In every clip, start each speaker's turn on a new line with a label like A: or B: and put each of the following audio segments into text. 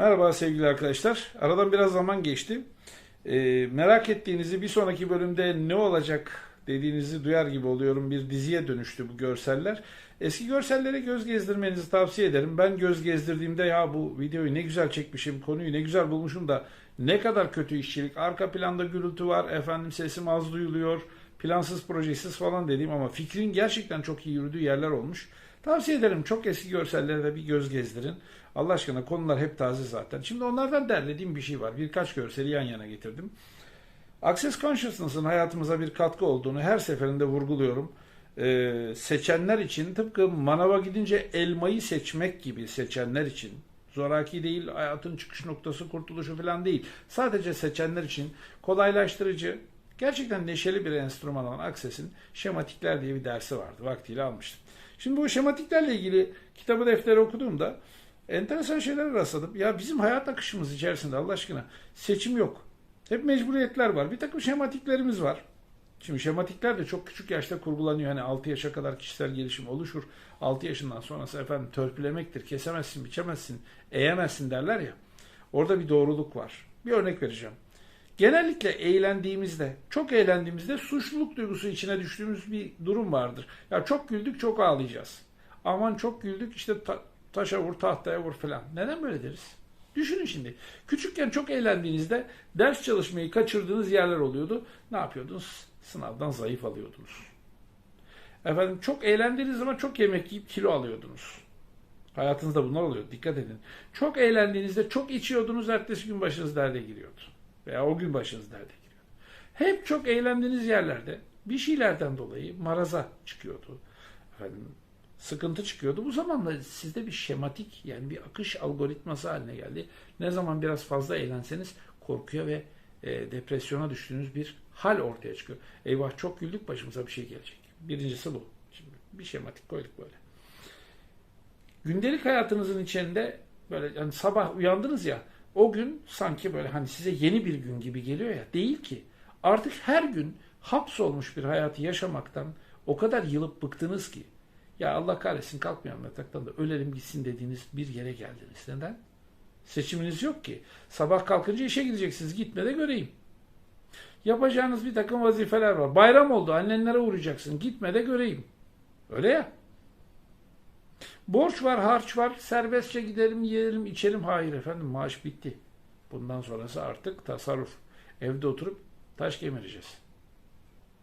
A: Merhaba sevgili arkadaşlar. Aradan biraz zaman geçti. Ee, merak ettiğinizi bir sonraki bölümde ne olacak dediğinizi duyar gibi oluyorum. Bir diziye dönüştü bu görseller. Eski görsellere göz gezdirmenizi tavsiye ederim. Ben göz gezdirdiğimde ya bu videoyu ne güzel çekmişim, konuyu ne güzel bulmuşum da ne kadar kötü işçilik. Arka planda gürültü var, efendim sesim az duyuluyor, plansız projesiz falan dediğim ama fikrin gerçekten çok iyi yürüdüğü yerler olmuş. Tavsiye ederim. Çok eski görsellere de bir göz gezdirin. Allah aşkına konular hep taze zaten. Şimdi onlardan derlediğim bir şey var. Birkaç görseli yan yana getirdim. Access Consciousness'ın hayatımıza bir katkı olduğunu her seferinde vurguluyorum. Ee, seçenler için tıpkı manava gidince elmayı seçmek gibi seçenler için zoraki değil, hayatın çıkış noktası, kurtuluşu falan değil. Sadece seçenler için kolaylaştırıcı, gerçekten neşeli bir enstrüman olan Access'in şematikler diye bir dersi vardı. Vaktiyle almıştım. Şimdi bu şematiklerle ilgili kitabı defteri okuduğumda enteresan şeylere rastladım. Ya bizim hayat akışımız içerisinde Allah aşkına seçim yok. Hep mecburiyetler var. Bir takım şematiklerimiz var. Şimdi şematikler de çok küçük yaşta kurgulanıyor. Hani 6 yaşa kadar kişisel gelişim oluşur. 6 yaşından sonrası efendim törpülemektir. Kesemezsin, biçemezsin, eğemezsin derler ya. Orada bir doğruluk var. Bir örnek vereceğim. Genellikle eğlendiğimizde, çok eğlendiğimizde suçluluk duygusu içine düştüğümüz bir durum vardır. Ya çok güldük, çok ağlayacağız. Aman çok güldük, işte ta- taşa vur, tahtaya vur falan. Neden böyle deriz? Düşünün şimdi. Küçükken çok eğlendiğinizde ders çalışmayı kaçırdığınız yerler oluyordu. Ne yapıyordunuz? Sınavdan zayıf alıyordunuz. Efendim çok eğlendiğiniz zaman çok yemek yiyip kilo alıyordunuz. Hayatınızda bunlar oluyor. Dikkat edin. Çok eğlendiğinizde çok içiyordunuz. Ertesi gün başınız derde giriyordu. Veya o gün başınız derde giriyordu. Hep çok eğlendiğiniz yerlerde bir şeylerden dolayı maraza çıkıyordu. Efendim, sıkıntı çıkıyordu. Bu zamanla sizde bir şematik yani bir akış algoritması haline geldi. Ne zaman biraz fazla eğlenseniz korkuya ve e, depresyona düştüğünüz bir hal ortaya çıkıyor. Eyvah çok güldük başımıza bir şey gelecek. Birincisi bu. Şimdi bir şematik koyduk böyle. Gündelik hayatınızın içinde böyle yani sabah uyandınız ya o gün sanki böyle hani size yeni bir gün gibi geliyor ya değil ki. Artık her gün hapsolmuş bir hayatı yaşamaktan o kadar yılıp bıktınız ki ya Allah kahretsin kalkmayalım yataktan da ölelim gitsin dediğiniz bir yere geldiniz. Neden? Seçiminiz yok ki. Sabah kalkınca işe gideceksiniz. Gitme de göreyim. Yapacağınız bir takım vazifeler var. Bayram oldu. Annenlere uğrayacaksın. Gitme de göreyim. Öyle ya. Borç var, harç var. Serbestçe gidelim, yiyelim, içelim. Hayır efendim maaş bitti. Bundan sonrası artık tasarruf. Evde oturup taş kemireceğiz.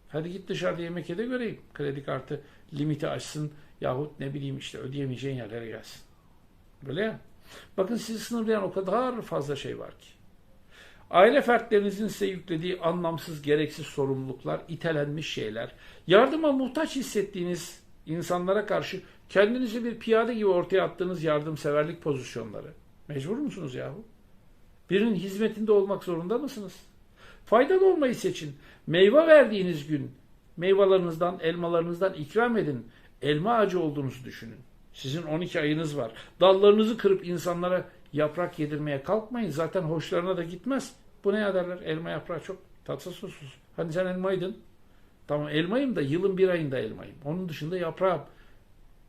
A: Hadi git dışarıda yemek ye de göreyim. Kredi kartı limiti açsın yahut ne bileyim işte ödeyemeyeceğin yerlere gelsin. Böyle ya. Bakın sizi sınırlayan o kadar fazla şey var ki. Aile fertlerinizin size yüklediği anlamsız, gereksiz sorumluluklar, itelenmiş şeyler, yardıma muhtaç hissettiğiniz insanlara karşı kendinizi bir piyade gibi ortaya attığınız yardımseverlik pozisyonları. Mecbur musunuz yahu? Birinin hizmetinde olmak zorunda mısınız? Faydalı olmayı seçin. Meyve verdiğiniz gün meyvelerinizden, elmalarınızdan ikram edin. Elma ağacı olduğunuzu düşünün. Sizin 12 ayınız var. Dallarınızı kırıp insanlara yaprak yedirmeye kalkmayın. Zaten hoşlarına da gitmez. Bu ne derler? Elma yaprağı çok tatsız susuz. Hani sen elmaydın. Tamam elmayım da yılın bir ayında elmayım. Onun dışında yaprağım.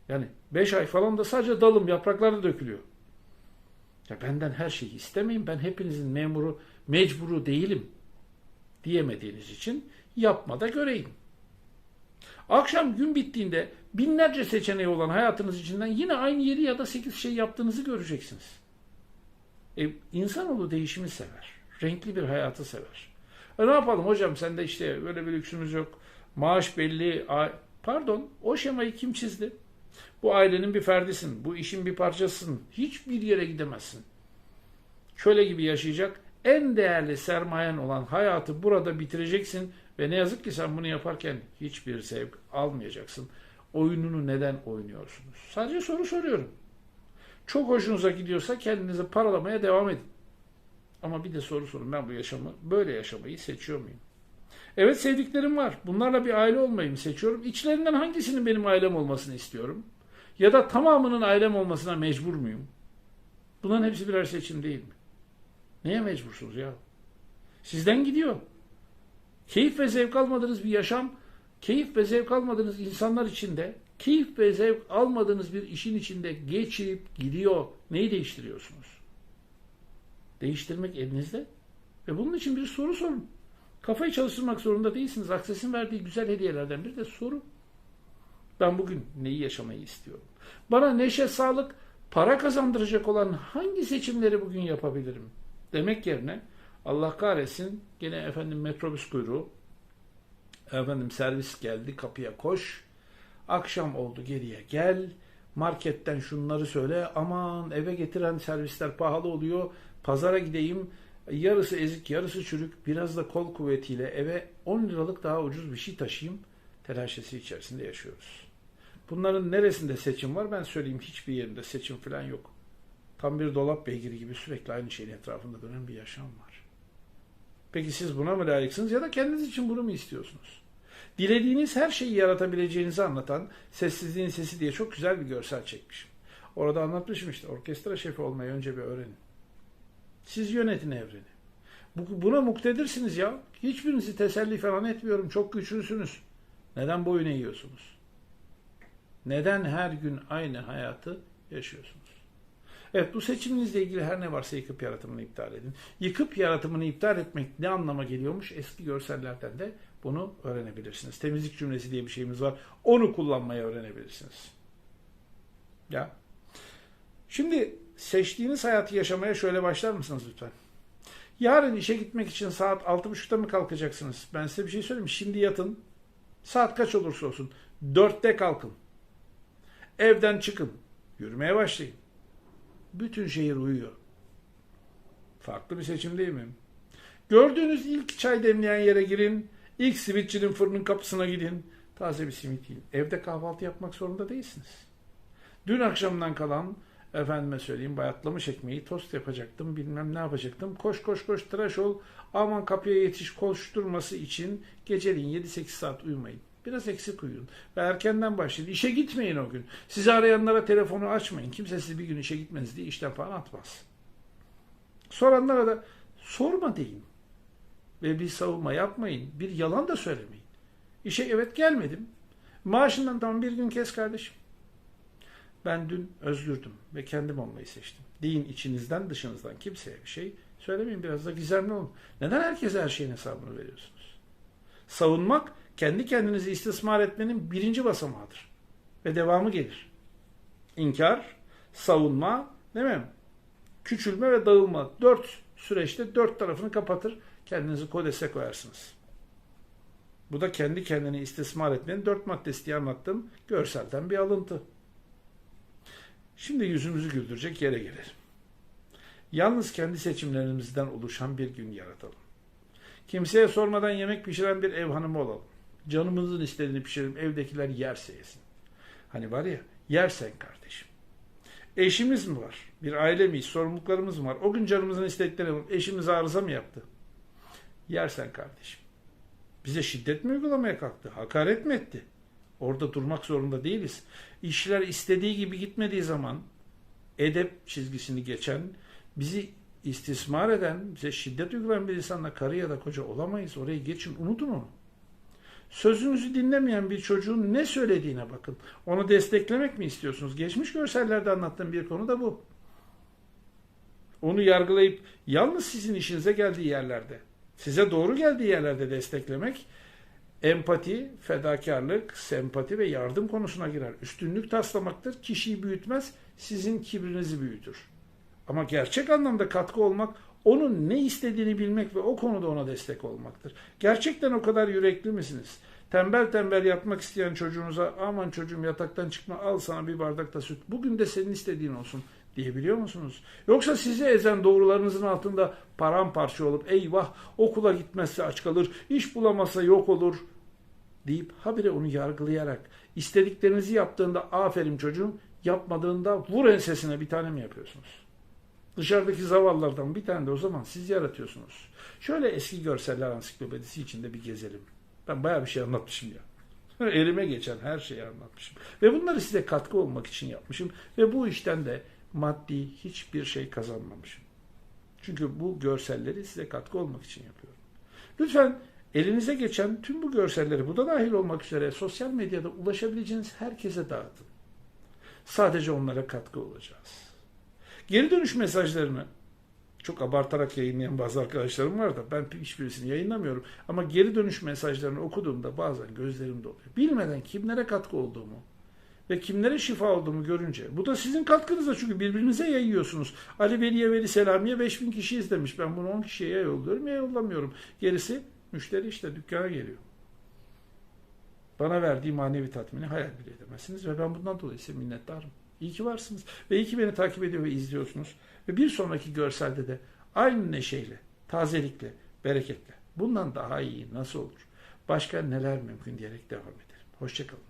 A: Yani 5 ay falan da sadece dalım yapraklar da dökülüyor. Ya benden her şeyi istemeyin. Ben hepinizin memuru, mecburu değilim diyemediğiniz için yapma da göreyim. Akşam gün bittiğinde binlerce seçeneği olan hayatınız içinden yine aynı 7 ya da 8 şey yaptığınızı göreceksiniz. E, insanoğlu değişimi sever. Renkli bir hayatı sever. E, ne yapalım hocam sen de işte böyle bir lüksümüz yok. Maaş belli. A- Pardon o şemayı kim çizdi? Bu ailenin bir ferdisin. Bu işin bir parçasısın. Hiçbir yere gidemezsin. Köle gibi yaşayacak en değerli sermayen olan hayatı burada bitireceksin ve ne yazık ki sen bunu yaparken hiçbir zevk almayacaksın. Oyununu neden oynuyorsunuz? Sadece soru soruyorum. Çok hoşunuza gidiyorsa kendinizi paralamaya devam edin. Ama bir de soru sorun. Ben bu yaşamı, böyle yaşamayı seçiyor muyum? Evet sevdiklerim var. Bunlarla bir aile olmayı mı seçiyorum? İçlerinden hangisinin benim ailem olmasını istiyorum? Ya da tamamının ailem olmasına mecbur muyum? Bunların hepsi birer seçim değil mi? Neye mecbursunuz ya? Sizden gidiyor. Keyif ve zevk almadığınız bir yaşam, keyif ve zevk almadığınız insanlar içinde, keyif ve zevk almadığınız bir işin içinde geçip gidiyor. Neyi değiştiriyorsunuz? Değiştirmek elinizde. Ve bunun için bir soru sorun. Kafayı çalıştırmak zorunda değilsiniz. Aksesin verdiği güzel hediyelerden biri de soru. Ben bugün neyi yaşamayı istiyorum? Bana neşe, sağlık, para kazandıracak olan hangi seçimleri bugün yapabilirim? Demek yerine Allah kahretsin gene efendim metrobüs kuyruğu, efendim servis geldi kapıya koş, akşam oldu geriye gel, marketten şunları söyle, aman eve getiren servisler pahalı oluyor, pazara gideyim, yarısı ezik yarısı çürük, biraz da kol kuvvetiyle eve 10 liralık daha ucuz bir şey taşıyayım telaşesi içerisinde yaşıyoruz. Bunların neresinde seçim var ben söyleyeyim hiçbir yerinde seçim falan yok. Tam bir dolap beygiri gibi sürekli aynı şeyin etrafında dönen bir yaşam var. Peki siz buna mı layıksınız ya da kendiniz için bunu mu istiyorsunuz? Dilediğiniz her şeyi yaratabileceğinizi anlatan Sessizliğin Sesi diye çok güzel bir görsel çekmişim. Orada anlatmışım işte orkestra şefi olmayı önce bir öğrenin. Siz yönetin evreni. Bu- Buna muktedirsiniz ya. Hiçbirinizi teselli falan etmiyorum. Çok güçlüsünüz. Neden boyun eğiyorsunuz? Neden her gün aynı hayatı yaşıyorsunuz? Evet bu seçiminizle ilgili her ne varsa yıkıp yaratımını iptal edin. Yıkıp yaratımını iptal etmek ne anlama geliyormuş? Eski görsellerden de bunu öğrenebilirsiniz. Temizlik cümlesi diye bir şeyimiz var. Onu kullanmayı öğrenebilirsiniz. Ya. Şimdi seçtiğiniz hayatı yaşamaya şöyle başlar mısınız lütfen? Yarın işe gitmek için saat 6.30'da mı kalkacaksınız? Ben size bir şey söyleyeyim. Şimdi yatın. Saat kaç olursa olsun. 4'te kalkın. Evden çıkın. Yürümeye başlayın. Bütün şehir uyuyor. Farklı bir seçim değil mi? Gördüğünüz ilk çay demleyen yere girin. İlk simitçinin fırının kapısına gidin. Taze bir simit yiyin. Evde kahvaltı yapmak zorunda değilsiniz. Dün akşamdan kalan efendime söyleyeyim bayatlamış ekmeği tost yapacaktım bilmem ne yapacaktım. Koş koş koş tıraş ol aman kapıya yetiş koşturması için geceliğin 7-8 saat uyumayın. Biraz eksik uyuyun. Ve erkenden başlayın. İşe gitmeyin o gün. Sizi arayanlara telefonu açmayın. Kimse sizi bir gün işe gitmeniz diye işten falan atmaz. Soranlara da sorma deyin. Ve bir savunma yapmayın. Bir yalan da söylemeyin. İşe evet gelmedim. Maaşından tamam bir gün kes kardeşim. Ben dün özgürdüm ve kendim olmayı seçtim. Deyin içinizden dışınızdan kimseye bir şey söylemeyin. Biraz da gizemli olun. Neden herkese her şeyin hesabını veriyorsunuz? Savunmak kendi kendinizi istismar etmenin birinci basamağıdır. Ve devamı gelir. İnkar, savunma, değil mi? Küçülme ve dağılma. Dört süreçte dört tarafını kapatır. Kendinizi kodese koyarsınız. Bu da kendi kendini istismar etmenin dört maddesi diye anlattığım görselden bir alıntı. Şimdi yüzümüzü güldürecek yere gelelim. Yalnız kendi seçimlerimizden oluşan bir gün yaratalım. Kimseye sormadan yemek pişiren bir ev hanımı olalım. Canımızın istediğini pişirelim, evdekiler yerse yesin. Hani var ya, yersen kardeşim. Eşimiz mi var? Bir aile miyiz? Sorumluluklarımız mı var? O gün canımızın istediklerini yapalım. Eşimiz arıza mı yaptı? Yersen kardeşim. Bize şiddet mi uygulamaya kalktı? Hakaret mi etti? Orada durmak zorunda değiliz. İşler istediği gibi gitmediği zaman edep çizgisini geçen, bizi istismar eden, bize şiddet uygulayan bir insanla karı ya da koca olamayız. Orayı geçin, unutun onu. Sözünüzü dinlemeyen bir çocuğun ne söylediğine bakın. Onu desteklemek mi istiyorsunuz? Geçmiş görsellerde anlattığım bir konu da bu. Onu yargılayıp yalnız sizin işinize geldiği yerlerde, size doğru geldiği yerlerde desteklemek empati, fedakarlık, sempati ve yardım konusuna girer. Üstünlük taslamaktır. Kişiyi büyütmez, sizin kibrinizi büyütür. Ama gerçek anlamda katkı olmak, onun ne istediğini bilmek ve o konuda ona destek olmaktır. Gerçekten o kadar yürekli misiniz? Tembel tembel yatmak isteyen çocuğunuza aman çocuğum yataktan çıkma al sana bir bardak da süt. Bugün de senin istediğin olsun diyebiliyor musunuz? Yoksa sizi ezen doğrularınızın altında paramparça olup eyvah okula gitmezse aç kalır, iş bulamazsa yok olur deyip habire onu yargılayarak istediklerinizi yaptığında aferin çocuğum yapmadığında vur ensesine bir tane mi yapıyorsunuz? Dışarıdaki zavallılardan bir tane de o zaman siz yaratıyorsunuz. Şöyle eski görseller ansiklopedisi içinde bir gezelim. Ben bayağı bir şey anlatmışım ya. Elime geçen her şeyi anlatmışım. Ve bunları size katkı olmak için yapmışım. Ve bu işten de maddi hiçbir şey kazanmamışım. Çünkü bu görselleri size katkı olmak için yapıyorum. Lütfen elinize geçen tüm bu görselleri, bu da dahil olmak üzere sosyal medyada ulaşabileceğiniz herkese dağıtın. Sadece onlara katkı olacağız. Geri dönüş mesajlarını Çok abartarak yayınlayan bazı arkadaşlarım var da ben hiçbirisini yayınlamıyorum. Ama geri dönüş mesajlarını okuduğumda bazen gözlerim doluyor. Bilmeden kimlere katkı olduğumu ve kimlere şifa olduğumu görünce. Bu da sizin katkınızda çünkü birbirinize yayıyorsunuz. Ali Veli'ye Veli Selami'ye 5000 kişi izlemiş. Ben bunu 10 kişiye ya yolluyorum ya yollamıyorum. Gerisi müşteri işte dükkana geliyor. Bana verdiği manevi tatmini hayal bile edemezsiniz ve ben bundan dolayı size minnettarım. İyi ki varsınız ve iyi ki beni takip ediyor ve izliyorsunuz. Ve bir sonraki görselde de aynı neşeyle, tazelikle, bereketle bundan daha iyi nasıl olur? Başka neler mümkün diyerek devam edelim. Hoşçakalın.